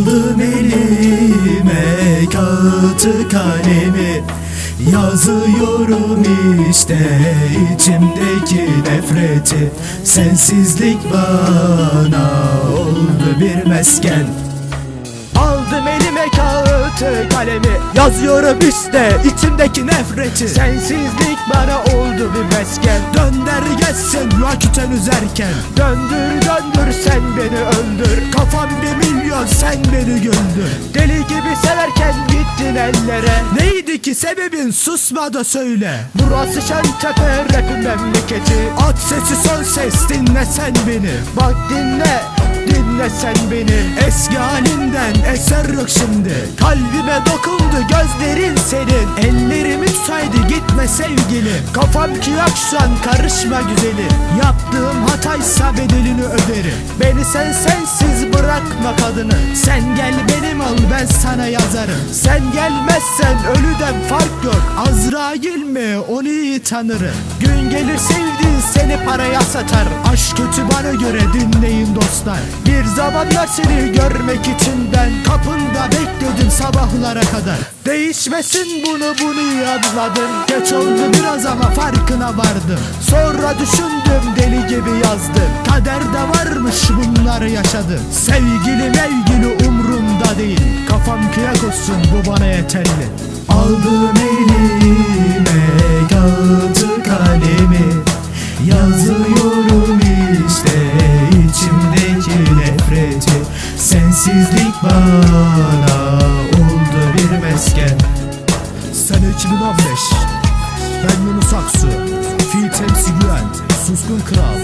Aldım elime kağıtı kalemi. Yazıyorum işte içimdeki nefreti. Sensizlik bana oldu bir mesken. Aldım elime kağıtı kalemi. Yazıyorum işte içimdeki nefreti. Sensizlik bana oldu bir mesken. Dönder geçsin vakiten üzerken. Döndür döndür sen beni öldür. Kafam bir milyon beni güldür Deli gibi severken gittin ellere. Neydi ki sebebin? Susma da söyle. Burası Şentepe rapin memleketi. At sesi son ses dinle sen beni. Bak dinle dinle sen beni. Eski halinden eser yok şimdi. Kalbime dokundu gözlerin senin. Ellerimi tutsaydı gitme sevgilim Kafam ki yaksan karışma güzeli Yaptığım hataysa bedelini öderim. Beni sen sensiz bırakma kadını. Sen gel benim ol ben sana yazarım. Sen gelmezsen ölüden fark yok. Azrail mi? Onu iyi tanırım. Gün gelir sevdiğin seni paraya satar. Aşk kötü bana göre dinleyin dostlar. Bir zamanlar seni görmek için ben sabahlara kadar. Değişmesin bunu bunu anladım. Geç oldu biraz ama farkına vardım. Sonra düşündüm deli gibi yazdım. Kaderde varmış bunları yaşadım. Sevgili mevgili umrumda değil. Kafam kıyak olsun bu bana yeterli. Aldım elime kağıtı kalemi. Yazıyorum işte içimdeki nefreti. Sensizlik bana oldu bir mesken. Sene 2015 Ben Yunus Aksu Fi Temsi Güven Suskun Kral